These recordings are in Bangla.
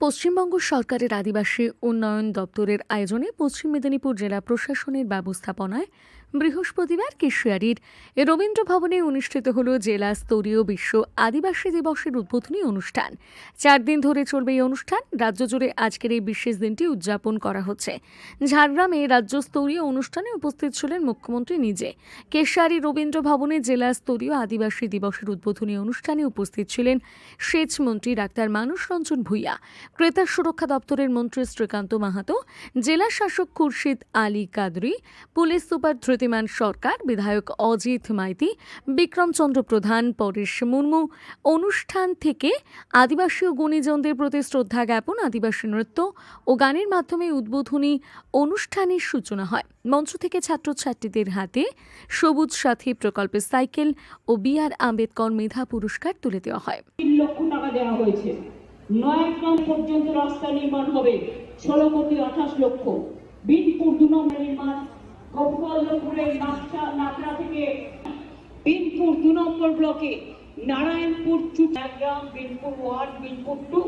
পশ্চিমবঙ্গ সরকারের আদিবাসী উন্নয়ন দপ্তরের আয়োজনে পশ্চিম মেদিনীপুর জেলা প্রশাসনের ব্যবস্থাপনায় বৃহস্পতিবার কেশিয়ারির রবীন্দ্র ভবনে অনুষ্ঠিত হল জেলা স্তরীয় বিশ্ব আদিবাসী দিবসের উদ্বোধনী অনুষ্ঠান। চার দিন ধরে চলবে এই অনুষ্ঠান। রাজ্য জুড়ে আজকের এই বিশেষ দিনটি উদযাপন করা হচ্ছে। ঝাড়গ্রামে রাজ্য স্তরীয় অনুষ্ঠানে উপস্থিত ছিলেন মুখ্যমন্ত্রী নিজে। কেশিয়ারি রবীন্দ্র ভবনে জেলা স্তরীয় আদিবাসী দিবসের উদ্বোধনী অনুষ্ঠানে উপস্থিত ছিলেন সেচ মন্ত্রী ডাক্তার মানুষ রঞ্জন ভূঁইয়া, ক্রেতা সুরক্ষা দপ্তরের মন্ত্রী শ্রীকান্ত মাহাতো, জেলা শাসক খুরশিদ আলী কাদরি, পুলিশ সুপার ধৃতিমান সরকার, বিধায়ক অজিত মাইতি বিক্রমচন্দ্র প্রধান, পরেশ মুর্মু, অনুষ্ঠান থেকে আদিবাসী ও গুণীজনদের প্রতি শ্রদ্ধা জ্ঞাপন, আদিবাসী নৃত্য ও গানের মাধ্যমে উদ্বোধনী অনুষ্ঠানের সূচনা হয়। মঞ্চ থেকে ছাত্রছাত্রীদের হাতে সবুজ সাথী প্রকল্পের সাইকেল ও বি আর আম্বেদকর মেধা পুরস্কার তুলে দেওয়া হয়। পর্যন্ত রাস্তা নির্মাণ হবে। ষোলো কোটি আঠাশ লক্ষ। বিনপুর দু নম্বর নির্মাণ থেকে বিনপুর দু নম্বর ব্লকে Narayanpur Chutagram Binpur one Binpur two,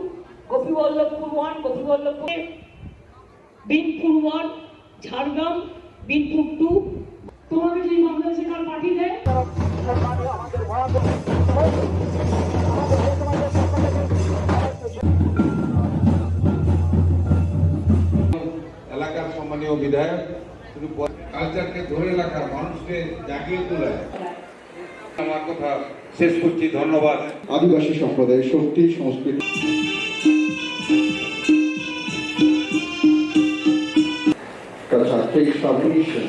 Gopiballavpur one Gopiballavpur Binpur one Jhargram, Binpur two. এলাকার সম্মানীয় বিধায়ক শুধু কালচারকে ধরে রাখা মানুষকে জাগিয়ে তোলা। আমার কথা শেষ করছি ধন্যবাদ। আদিবাসী সম্প্রদায়ের শক্তি সংস্কৃতি। submission.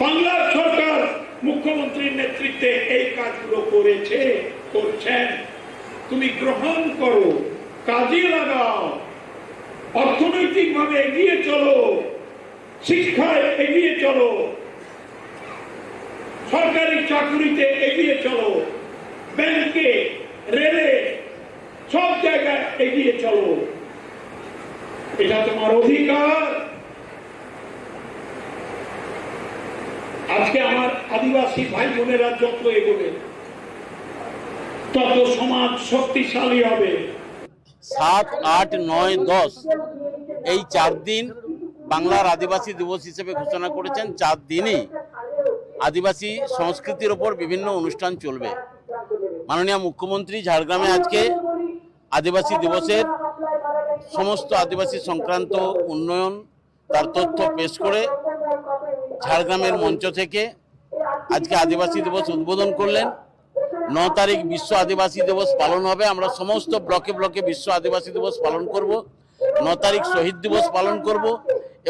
বাংলার সরকার মুখ্যমন্ত্রীর নেতৃত্বে এই কাজগুলো করেছে করছেন। তুমি গ্রহণ করো। কাজে লাগাও। অর্থনৈতিকভাবে এগিয়ে চলো। শিক্ষায় এগিয়ে চলো। সরকারি চাকুরিতে এগিয়ে চলো। ব্যাংকে, রেলে, সব জায়গায় এগিয়ে চলো। এটা তোমার অধিকার। আজকে আমার আদিবাসী ভাই বোনেরা যত এগোবে, তত সমাজ শক্তিশালী হবে। সাত, আট, নয়, দশ। এই চার দিন বাংলার আদিবাসী দিবস হিসেবে ঘোষণা করেছেন। চার দিনই আদিবাসী সংস্কৃতির ওপর বিভিন্ন অনুষ্ঠান চলবে। মাননীয় মুখ্যমন্ত্রী ঝাড়গ্রামে আজকে আদিবাসী দিবসের সমস্ত আদিবাসী সংক্রান্ত উন্নয়ন, তার তথ্য পেশ করে ঝাড়গ্রামের মঞ্চ থেকে আজকে আদিবাসী দিবস উদ্বোধন করলেন। ন তারিখ বিশ্ব আদিবাসী দিবস পালন হবে। আমরা সমস্ত ব্লকে ব্লকে বিশ্ব আদিবাসী দিবস পালন করব। ন তারিখ শহীদ দিবস পালন করব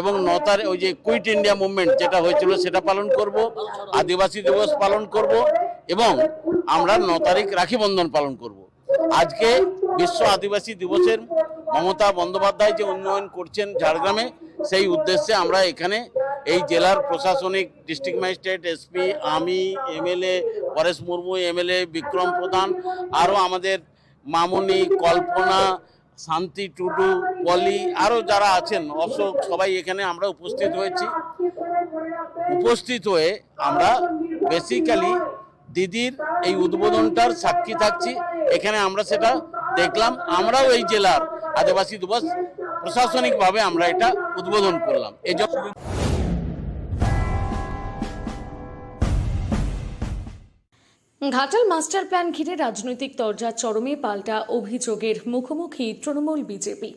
এবং ন তারিখ ওই যে কুইট ইন্ডিয়া মুভমেন্ট যেটা হয়েছিল সেটা পালন করব, আদিবাসী দিবস পালন করব এবং আমরা ন তারিখ রাখি বন্ধন পালন করব। আজকে বিশ্ব আদিবাসী দিবসের মমতা বন্দ্যোপাধ্যায় যে উন্নয়ন করছেন ঝাড়গ্রামে, সেই উদ্দেশ্যে আমরা এখানে এই জেলার প্রশাসনিক ডিস্ট্রিক্ট ম্যাজিস্ট্রেট, এসপি, আমি, এমএলএ, পরেশ মুর্মু, এমএলএ বিক্রম প্রধান, আরও আমাদের মামুনি, কল্পনা, শান্তি, টুডু, পলি, আরও যারা আছেন, অশোক, সবাই এখানে আমরা উপস্থিত হয়েছি। উপস্থিত হয়ে আমরা বেসিক্যালি দিদির এই উদ্বোধনটার সাক্ষী থাকছি। এখানে আমরা সেটা দেখলাম। আমরাও এই জেলার আদিবাসী দিবস প্রশাসনিকভাবে আমরা এটা উদ্বোধন করলাম। এই ঘাটাল মাস্টার প্ল্যান ঘিরে রাজনৈতিক তরজা চরমে পাল্টা অভিযোগের মুখোমুখি Trinamool BJP.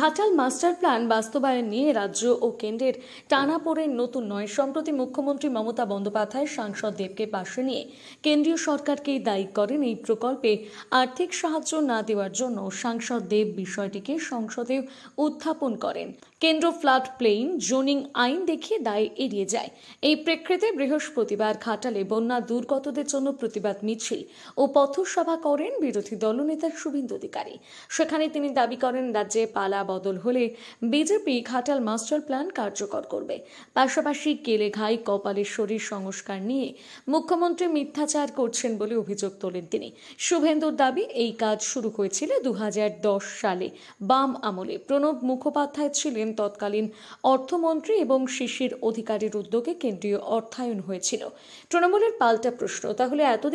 Ghatal master plan বাস্তবায়ন নিয়ে রাজ্য ও কেন্দ্রের টানাপোড়েন নতুন নয়। সম্প্রতি মুখ্যমন্ত্রী মমতা বন্দ্যোপাধ্যায় সাংসদ দেবকে পাশে নিয়ে কেন্দ্রীয় সরকারকেই দায়ী করেন এই প্রকল্পে আর্থিক সাহায্য না দেওয়ার জন্য সাংসদ দেব বিষয়টিকে সংসদে উত্থাপন করেন। কেন্দ্র ফ্লাড প্লেইন জোনিং আইন দেখিয়ে দায় এড়িয়ে যায়। এই প্রেক্ষিতে বৃহস্পতিবার ঘাটালে বন্যা দুর্গতদের জন্য প্রতিবাদ মিছিল ও পথসভা করেন বিরোধী দলনেতা শুভেন্দু অধিকারী। সেখানে তিনি দাবি করেন, রাজ্যে পালা বদল হলে বিজেপি ঘাটাল মাস্টার প্ল্যান কার্যকর করবে। পাশাপাশি কেলেঘাই কপালেশ্বরীর সংস্কার নিয়ে মুখ্যমন্ত্রী মিথ্যাচার করছেন বলে অভিযোগ তোলেন তিনি। শুভেন্দুর দাবি, এই কাজ শুরু হয়েছিল দু হাজার দশ সালে। বাম আমলে প্রণব মুখোপাধ্যায় ছিলেন তৎকালীন অর্থমন্ত্রী এবং শিশির অধিকারীর উদ্যোগে কেন্দ্রীয় অর্থায়ন হয়েছিল। তৃণমূলের পাল্টা প্রশ্ন, তাহলে এতদিন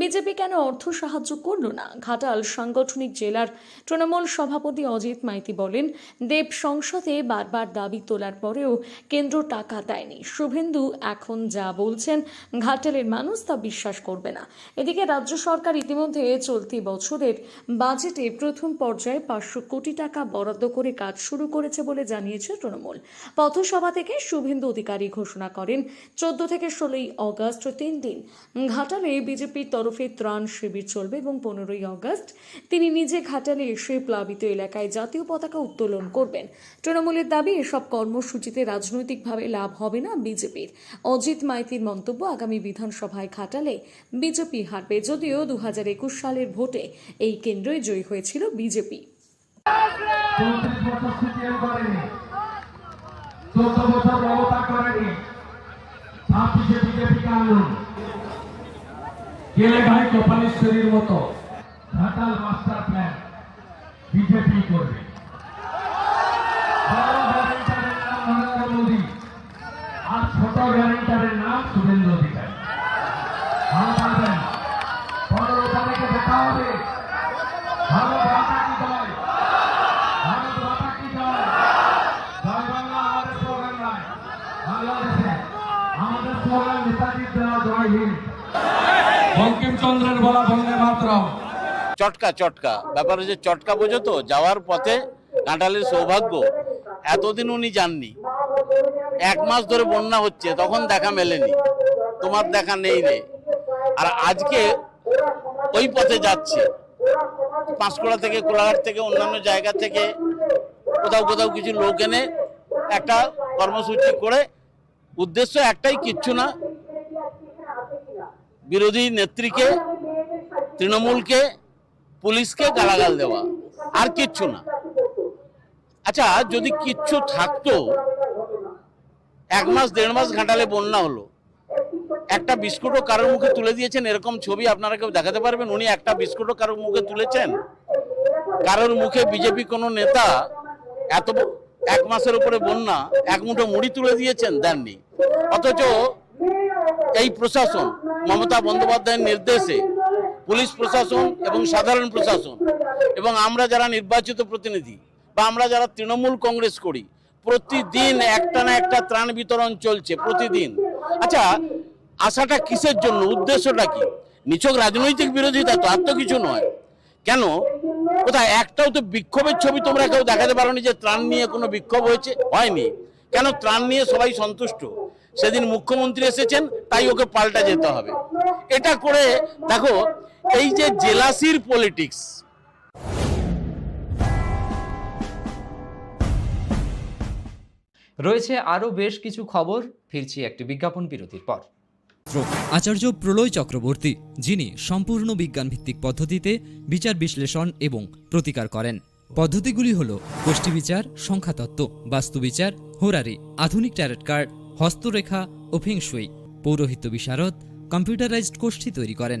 বিজেপি কেন অর্থ সাহায্য করল না? ঘাটাল সাংগঠনিক জেলার তৃণমূল সভাপতি অজিত মাইতি বলেন, দেব সংসদে বারবার দাবি তোলার পরেও কেন্দ্র টাকা দেয়নি। শুভেন্দু এখন যা বলছেন, ঘাটালের মানুষ তা বিশ্বাস করবে না। এদিকে রাজ্য সরকার ইতিমধ্যে চলতি বছরের বাজেটে প্রথম পর্যায়ে পাঁচশো কোটি টাকা বরাদ্দ করে কাজ শুরু করেছে বলে জানিয়েছে তৃণমূল। পথসভা থেকে শুভেন্দু অধিকারী ঘোষণা করেন, চোদ্দ থেকে ষোলোই অগস্ট তিন দিন। ঘাটালে বিজেপির তরফে ত্রাণ শিবির চলবে এবং পনেরোই অগস্ট তিনি নিজে ঘাটালে এসে প্লাবিত এলাকায় জাতীয় পতাকা উত্তোলন করবেন। তৃণমূলের দাবি, এসব কর্মসূচিতে রাজনৈতিকভাবে লাভ হবে না বিজেপির। অজিত মাইতির মন্তব্য, আগামী বিধানসভায় ঘাটালে বিজেপি হারবে, যদিও দু হাজার একুশ সালের ভোটে এই কেন্দ্রই জয়ী হয়েছিল বিজেপি। বছর করেনি। ছাব্বিশে বিজেপি গেলে ভাই কপালেশ্বরীর মতো ঘাটাল মাস্টার প্ল্যান বিজেপি করবে। চটকা চটকা। ব্যাপার হচ্ছে চটকা বোঝো তো, যাওয়ার পথে ঘাটালের সৌভাগ্য। এতদিন উনি যাননি। এক মাস ধরে বন্যা হচ্ছে, তখন দেখা মেলেনি। তোমার দেখা নেই রে। আর আজকে ওই পথে যাচ্ছে। পাঁশকুড়া থেকে, কোলাঘাট থেকে, অন্যান্য জায়গা থেকে কোথাও কোথাও কিছু লোক এনে একটা কর্মসূচি করে। উদ্দেশ্য একটাই, কিচ্ছু না। বিরোধী নেত্রীকে, তৃণমূলকে পুলিশকে গালাগাল দেওয়া, আর কিচ্ছু না। আচ্ছা যদি কিচ্ছু থাকতো, এক মাস, দেড় মাস ঘাটালে বন্যা হলো, একটা বিস্কুটও কারোর মুখে তুলে দিয়েছেন, এরকম ছবি আপনারা কেউ দেখাতে পারবেন? উনি একটা বিস্কুটও কারোর মুখে তুলেছেন? কারোর মুখে বিজেপি কোনো নেতা এত এক মাসের উপরে বন্যা, এক মুঠো মুড়ি তুলে দিয়েছেন? দেননি। অথচ এই প্রশাসন, মমতা বন্দ্যোপাধ্যায়ের নির্দেশে পুলিশ প্রশাসন এবং সাধারণ প্রশাসন এবং আমরা যারা নির্বাচিত প্রতিনিধি বা আমরা যারা তৃণমূল কংগ্রেস করি, প্রতিদিন একটা না একটা ত্রাণ বিতরণ চলছে, প্রতিদিন। আচ্ছা আশাটা কিসের জন্য? উদ্দেশ্যটা কি? নিছক রাজনৈতিক বিরোধিতা তো আর তো কিছু নয়। কেন? কোথায়? একটাও তো বিক্ষোভের ছবি তোমরা কেউ দেখাতে পারোনি যে ত্রাণ নিয়ে কোনো বিক্ষোভ হয়েছে? হয়নি। কেন ত্রাণ নিয়ে সবাই সন্তুষ্ট? সেদিন মুখ্যমন্ত্রী এসেছেন, তাই ওকে পাল্টা যেতে হবে। এটা করে, দেখো এই যে জেলাসির পলিটিক্স রয়েছে আরও বেশ কিছু খবর ফিরছি একটি বিজ্ঞাপন বিরতির পর। আচার্য প্রলয় চক্রবর্তী যিনি সম্পূর্ণ বিজ্ঞানভিত্তিক পদ্ধতিতে বিচার বিশ্লেষণ এবং প্রতিকার করেন। পদ্ধতিগুলি হল গোষ্ঠী বিচার সংখ্যাতত্ত্ব বাস্তুবিচার হোরারি আধুনিক ট্যারেট কার্ড হস্তরেখা ও ফেংশুই পৌরোহিত্য বিশারদ কম্পিউটারাইজড গোষ্ঠী তৈরি করেন।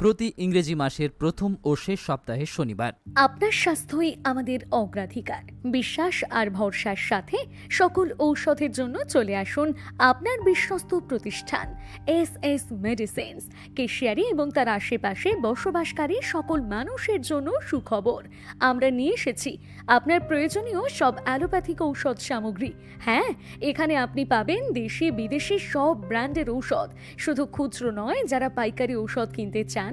প্রতি ইংরেজি মাসের প্রথম ও শেষ সপ্তাহের শনিবার। আপনার স্বাস্থ্যই আমাদের অগ্রাধিকার। বিশ্বাস আর ভরসার সাথে সকল ঔষধের জন্য চলে আসুন আপনার বিশ্বস্ত প্রতিষ্ঠান, এস এস মেডিসিনস। কেশিয়ারি এবং তার আশেপাশে বসবাসকারী সকল মানুষের জন্য সুখবর। আমরা নিয়ে এসেছি আপনার প্রয়োজনীয় সব অ্যালোপ্যাথিক ঔষধ সামগ্রী। হ্যাঁ এখানে আপনি পাবেন দেশি বিদেশি সব ব্র্যান্ডের ঔষধ। শুধু খুচরো নয়, যারা পাইকারি ঔষধ কিনতে চান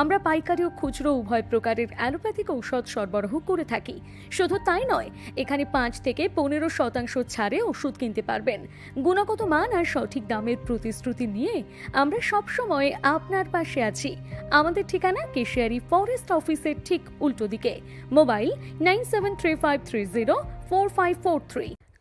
আমরা পাইকারি ও খুচরো উভয় প্রকারের অ্যালোপ্যাথিক ঔষধ সরবরাহ করে থাকি। শুধু তাই নয়, এখানে পাঁচ থেকে পনেরো শতাংশ ছাড়ে ওষুধ কিনতে পারবেন। গুণগত মান আর সঠিক দামের প্রতিশ্রুতি নিয়ে আমরা সবসময় আপনার পাশে আছি। আমাদের ঠিকানা কেশিয়ারি ফরেস্ট অফিসের ঠিক উল্টো দিকে। Mobile nine seven three five three zero four five four three.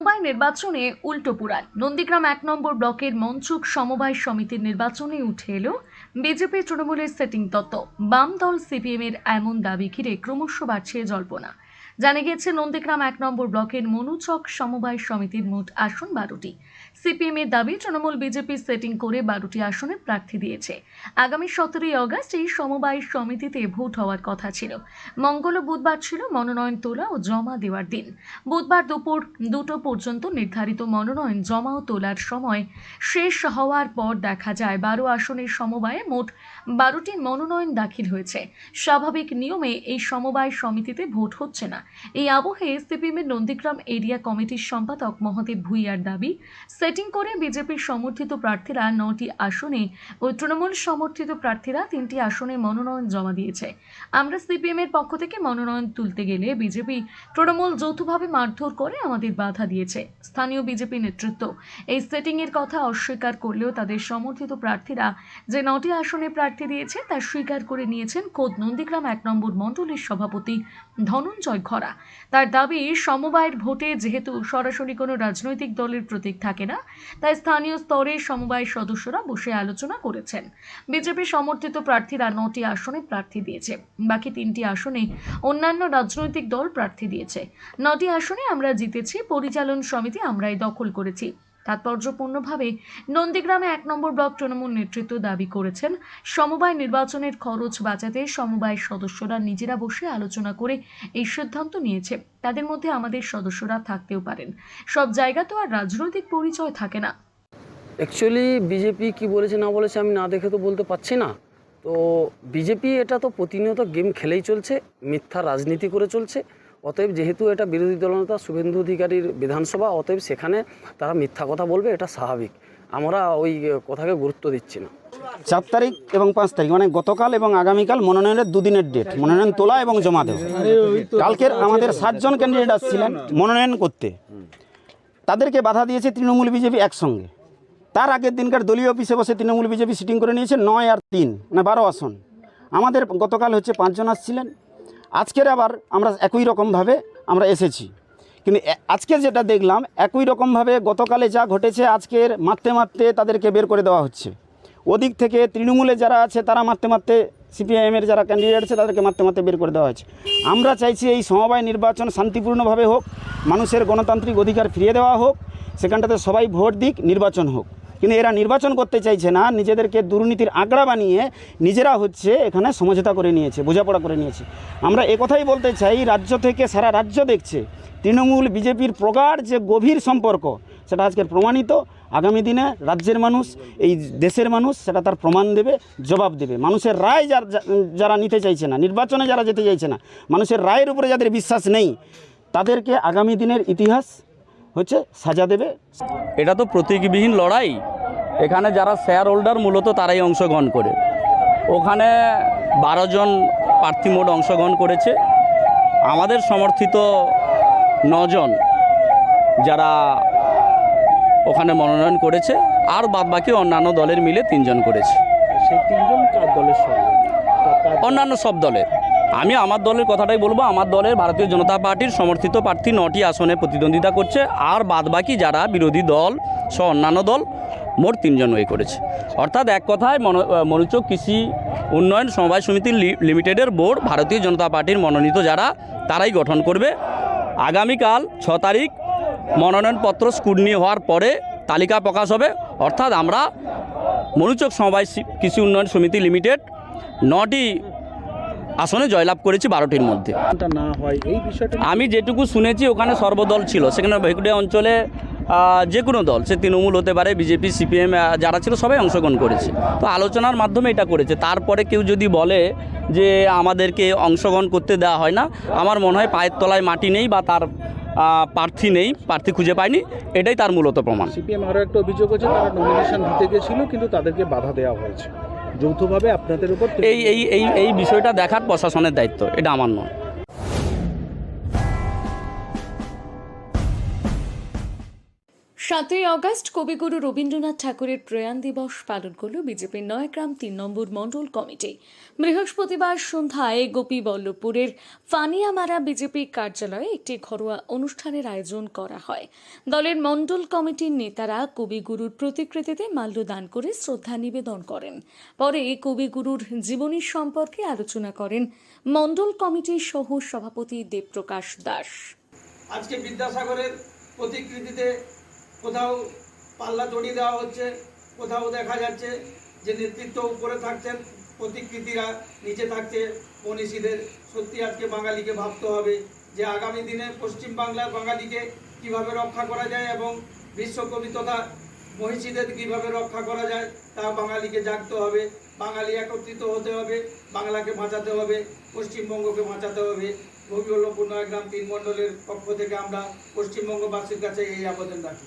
সমবায় নির্বাচনে উল্টো পুরাণ। নন্দীগ্রাম এক নম্বর ব্লকের মঞ্চুক সমবায় সমিতির নির্বাচনে উঠে এলো বিজেপি তৃণমূলের সেটিং তত্ত্ব। বাম দল সিপিএম এর এমন দাবি ঘিরে ক্রমশ বাড়ছে জল্পনা। জানা গিয়েছে, নন্দীগ্রাম এক নম্বর ব্লকের মনুচক সমবায় সমিতির মোট আসন বারোটি। সিপিএম এর দাবি, তৃণমূল বিজেপি সেটিং করে বারোটি আসনে প্রার্থী দিয়েছে। আগামী সতেরোই অগস্ট এই সমবায় সমিতিতে ভোট হওয়ার কথা ছিল। মঙ্গল ও বুধবার ছিল মনোনয়ন তোলা ও জমা দেওয়ার দিন। বুধবার দুপুর দুটো পর্যন্ত নির্ধারিত মনোনয়ন জমা ও তোলার সময় শেষ হওয়ার পর দেখা যায়, বারো আসনের সমবায়ে মোট বারোটি মনোনয়ন দাখিল হয়েছে। স্বাভাবিক নিয়মে এই সমবায় সমিতিতে ভোট হচ্ছে না। এই আবহে সিপিএমের নন্দীগ্রাম এরিয়া কমিটির সম্পাদক মহাদেব ভুইয়ার দাবি, সেটিং করে বিজেপির সমর্থিত প্রার্থীরা নটি আসনে ও তৃণমূল সমর্থিত প্রার্থীরা তিনটি আসনে মনোনয়ন জমা দিয়েছে। আমরা সিপিএম এর পক্ষ থেকে মনোনয়ন তুলতে গেলে বিজেপি তৃণমূল যৌথভাবে মারধর করে আমাদের বাধা দিয়েছে। স্থানীয় বিজেপি নেতৃত্ব এই সেটিং এর কথা অস্বীকার করলেও তাদের সমর্থিত প্রার্থীরা যে নটি আসনে প্রার্থী দিয়েছে তা স্বীকার করে নিয়েছেন খোদ নন্দীগ্রাম এক নম্বর মণ্ডলের সভাপতি ধনঞ্জয় খরা তার দাবি, সমবায়ের ভোটে যেহেতু সরাসরি কোনো রাজনৈতিক দলের প্রতীক থাকে না, তাই স্থানীয় স্তরে সমবায়ের সদস্যরা বসে আলোচনা করেছেন। বিজেপি সমর্থিত প্রার্থীরা নটি আসনে প্রার্থী দিয়েছে। বাকি তিনটি আসনে অন্যান্য রাজনৈতিক দল প্রার্থী দিয়েছে। নটি আসনে আমরা জিতেছি, পরিচালন সমিতি আমরাই দখল করেছি। তাৎপর্যপূর্ণভাবে নন্দীগ্রামে এক নম্বর ব্লক তৃণমূল নেতৃত্ব দাবি করেছেন, সমবায় নির্বাচনের খরচ বাঁচাতে সমবায় সদস্যরা নিজেরা বসে আলোচনা করে এই সিদ্ধান্ত নিয়েছে। তাদের মধ্যে আমাদের সদস্যরা থাকতেও পারেন। সব জায়গা তো আর রাজনৈতিক পরিচয় থাকে না। অ্যাকচুয়ালি বিজেপি কি বলেছে না বলেছে আমি না দেখে তো বলতে পারছি না। তো বিজেপি এটা তো প্রতিনিয়ত গেম খেলেই চলছে, মিথ্যা রাজনীতি করে চলছে। অতএব যেহেতু এটা বিরোধী দলনেতা শুভেন্দু অধিকারীর বিধানসভা, অতএব সেখানে তারা মিথ্যা কথা বলবে, এটা স্বাভাবিক। আমরা ওই কথাকে গুরুত্ব দিচ্ছি না। চার তারিখ এবং পাঁচ তারিখ মানে গতকাল এবং আগামীকাল মনোনয়নের দুদিনের ডেট মনোনয়ন তোলা এবং জমা দেওয়া। কালকের আমাদের ষাটজন ক্যান্ডিডেট আসছিলেন মনোনয়ন করতে। তাদেরকে বাধা দিয়েছে তৃণমূল বিজেপি একসঙ্গে। তার আগের দিনকার দলীয় অফিসে বসে তৃণমূল বিজেপি সিটিং করে নিয়েছে নয় আর তিন মানে বারো আসন। আমাদের গতকাল হচ্ছে পাঁচজন আসছিলেন। আজকের আবার আমরা একই রকমভাবে আমরা এসেছি। কিন্তু আজকে যেটা দেখলাম, একই রকমভাবে গতকালে যা ঘটেছে আজকের মারতে মারতে তাদেরকে বের করে দেওয়া হচ্ছে। ওদিক থেকে তৃণমূলে যারা আছে, তারা মারতে মারতে সিপিআইএমের যারা ক্যান্ডিডেট আছে, তাদেরকে মারতে মারতে বের করে দেওয়া হয়েছে। আমরা চাইছি এই সমবায় নির্বাচন শান্তিপূর্ণভাবে হোক, মানুষের গণতান্ত্রিক অধিকার ফিরিয়ে দেওয়া হোক, সেখানটাতে সবাই ভোট দিক, নির্বাচন হোক। কিন্তু এরা নির্বাচন করতে চাইছে না, নিজেদেরকে দুর্নীতির আঁকড়া বানিয়ে নিজেরা হচ্ছে এখানে সমঝোতা করে নিয়েছে, বোঝাপড়া করে নিয়েছে। আমরা একথাই বলতে চাই, রাজ্য থেকে সারা রাজ্য দেখছে, তৃণমূল, বিজেপির প্রগাঢ় যে গভীর সম্পর্ক, সেটা আজকের প্রমাণিত। আগামী দিনে রাজ্যের মানুষ, এই দেশের মানুষ, সেটা তার প্রমাণ দেবে, জবাব দেবে। মানুষের রায় যার যারা নিতে চাইছে না, নির্বাচনে যারা যেতে চাইছে না, মানুষের রায়ের উপরে যাদের বিশ্বাস নেই, তাদেরকে আগামী দিনের ইতিহাস হচ্ছে সাজা দেবে। এটা তো প্রতীকবিহীন লড়াই। এখানে যারা শেয়ার হোল্ডার মূলত তারাই অংশগ্রহণ করে। ওখানে বারো জন প্রার্থী মোট অংশগ্রহণ করেছে। আমাদের সমর্থিত নজন যারা ওখানে মনোনয়ন করেছে আর বাদবাকি অন্যান্য দলের মিলে তিনজন করেছে। সেই তিনজন কার দলের অন্যান্য সব দলের। আমি আমার দলের কথাটাই বলব, আমার দলের ভারতীয় জনতা পার্টির সমর্থিত প্রার্থী নটি আসনে প্রতিদ্বন্দ্বিতা করছে, আর বাদবাকি যারা বিরোধী দল সহ অন্যান্য দল মোট তিনজন ওই করেছে। অর্থাৎ এক কথায় মনো মনোযোগ কৃষি উন্নয়ন সমবায় সমিতি লিমিটেডের বোর্ড ভারতীয় জনতা পার্টির মনোনীত যারা, তারাই গঠন করবে। আগামীকাল ছ তারিখ মনোনয়নপত্র স্কুটনি হওয়ার পরে তালিকা প্রকাশ হবে। অর্থাৎ আমরা মনোযোগ সমবায় কৃষি উন্নয়ন সমিতি লিমিটেড নটি আসনে জয়লাভ করেছি বারোটির মধ্যে। না হয় এই বিষয়টা আমি যেটুকু শুনেছি ওখানে সর্বদল ছিল। সেখানে ভেকুড়িয়া অঞ্চলে যে কোনো দল সে তৃণমূল হতে পারে বিজেপি সিপিএম যারা ছিল সবাই অংশগ্রহণ করেছে। তো আলোচনার মাধ্যমে এটা করেছে। তারপরে কেউ যদি বলে যে আমাদেরকে অংশগ্রহণ করতে দেওয়া হয় না আমার মনে হয় পায়ের তলায় মাটি নেই বা তার প্রার্থী নেই প্রার্থী খুঁজে পায়নি এটাই তার মূলত প্রমাণ। সিপিএম আরও একটা অভিযোগ হচ্ছে তারা নমিনেশন দিতে গেছিল কিন্তু তাদেরকে বাধা দেওয়া হয়েছে। যৌথভাবে আপনাদের উপর এই এই এই বিষয়টা দেখার প্রশাসনের দায়িত্ব এটা আমার নয়। সাতই অগস্ট কবিগুরু রবীন্দ্রনাথ ঠাকুরের প্রয়াণ দিবস পালন করল বিজেপির নয়গ্রাম তিন নম্বর মণ্ডল কমিটি। বৃহস্পতিবার সন্ধ্যায় গোপী বল্লভপুরের ফানিয়ামারা বিজেপি কার্যালয়ে একটি ঘরোয়া অনুষ্ঠানের আয়োজন করা হয়। দলের মণ্ডল কমিটির নেতারা কবিগুরুর প্রতিকৃতিতে মাল্যদান করে শ্রদ্ধা নিবেদন করেন। পরে কবিগুরুর জীবনী সম্পর্কে আলোচনা করেন মণ্ডল কমিটির সহ সভাপতি দেবপ্রকাশ দাস। আজকে বিদ্যাসাগরের প্রতিকৃতিতে কোথাও পাল্লা জড়িয়ে দেওয়া হচ্ছে, কোথাও দেখা যাচ্ছে যে নেতৃত্ব উপরে থাকছেন, প্রতিকৃতিরা নিচে থাকছে। মনীষীদের সত্যি আজকে বাঙালিকে ভাবতে হবে যে আগামী দিনে পশ্চিম বাংলার বাঙালিকে কীভাবে রক্ষা করা যায় এবং বিশ্বকবি তথা মহিষীদের কীভাবে রক্ষা করা যায়, তা বাঙালিকে জাগতে হবে, বাঙালি একত্রিত হতে হবে, বাংলাকে বাঁচাতে হবে, পশ্চিমবঙ্গকে বাঁচাতে হবে। রবিউল্লপুর নয়গ্রাম তিন মণ্ডলের পক্ষ থেকে আমরা পশ্চিমবঙ্গবাসীর কাছে এই আবেদন রাখি।